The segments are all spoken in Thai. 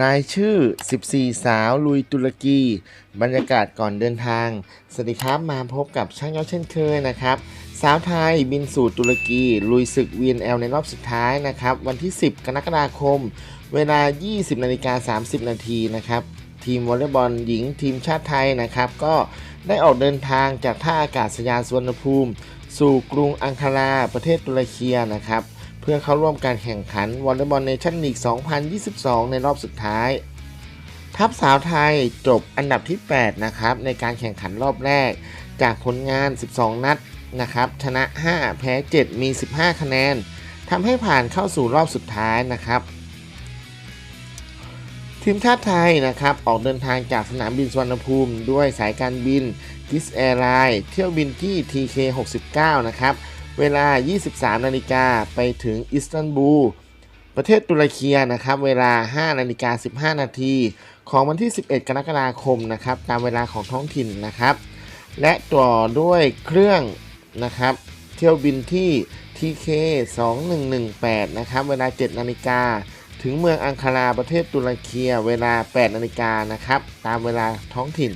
รายชื่อ 14 สาวลุยตุรกี บรรยากาศก่อนเดินทาง สวัสดีครับมาพบกับช่างยอดเช่นเคยนะครับ สาวไทยบินสู่ตุรกี ลุยศึก VNL ในรอบสุดท้ายนะครับ วันที่ 10 กรกฎาคม เวลา 20นาฬิกา30 นาทีนะครับ ทีมวอลเลย์บอลหญิงทีมชาติไทยนะครับ ก็ได้ออกเดินทางจากท่าอากาศยานสุวรรณภูมิ สู่กรุงอังคาราประเทศตุรกีนะครับ เพื่อเข้าร่วมการแข่งขันวอลเลย์บอลเนชั่นลีก 2022 ในรอบสุดท้าย ทัพสาวไทยจบอันดับที่ 8 นะครับ ในการแข่งขันรอบแรก จากผลงาน 12 นัดนะครับ ชนะ 5 แพ้ 7 มี 15 คะแนนทำให้ผ่านเข้าสู่รอบสุดท้ายนะครับ ทีมชาติไทยนะครับ ออกเดินทางจากสนามบินสุวรรณภูมิด้วยสายการบินกิสแอร์ไลน์เที่ยวบินที่ TK 69 นะครับ เวลา 23 นาฬิกาไปถึงอิสตันบูล ประเทศตุรกีนะครับ เวลา 5 นาฬิกา 15 นาทีของวันที่ 11 กรกฎาคมนะครับ ตามเวลาของท้องถิ่นนะครับ และต่อด้วยเครื่องนะครับ เที่ยวบินที่ TK 2118 นะครับ เวลา 7 นาฬิกาถึงเมืองอังคาราประเทศตุรกีเวลา 8 นาฬิกานะครับ ตามเวลาท้องถิ่น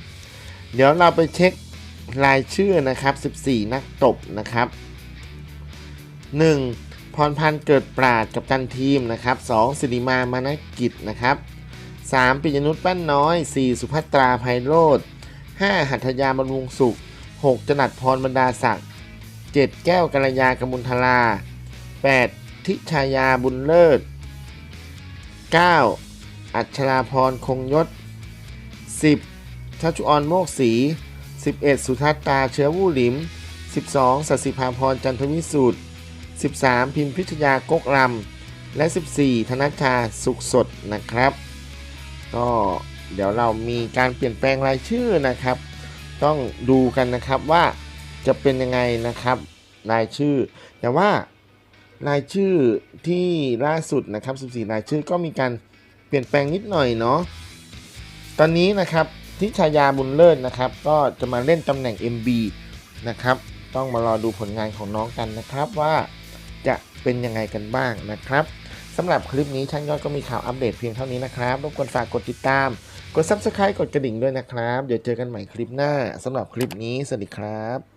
เดี๋ยวเราไปเช็ครายชื่อนะครับ 14 นักตบนะครับ 1. พรพันธ์เกิดปราดกับตันทีมนะครับ 2. สิริมามานกิจนะครับ 3. ปิยนุชแป้นน้อย 4. สุภัตราไพโรธ 5. หัตถยาบำรุงสุข 6. จนัดพรบรรดาศักดิ์ 7. แก้วกัลยากมุลทลา 8. ทิชายาบุญเลิศ 9. อัชราพรคงยศ 10. ชัชุออนโมกศรี 11. สุทัศตาเชื้อวู่หลิม 12. สัสิภาพรจันทวิสูตร 13. พิมพิทยากกลำและ 14 ธนชาสุขสดนะครับ ก็เดี๋ยวเรามีการเปลี่ยนแปลงรายชื่อนะครับ ต้องดูกันนะครับว่าจะเป็นยังไงนะครับรายชื่อ แต่ว่ารายชื่อที่ล่าสุดนะครับ 14 รายชื่อก็มีการเปลี่ยนแปลงนิดหน่อยเนาะตอนนี้นะครับทิชายาบุญเลิศนะครับ ก็จะมาเล่นตำแหน่ง MB นะครับ ต้องมารอดูผลงานของน้องกันนะครับว่า จะเป็นยังไงกันบ้างนะครับสำหรับคลิปนี้ช่างยอดก็มีข่าวอัปเดตเพียงเท่านี้นะครับรบกวนฝากกดติดตาม กด Subscribe กดกระดิ่งด้วยนะครับ เดี๋ยวเจอกันใหม่คลิปหน้าสำหรับคลิปนี้สวัสดีครับ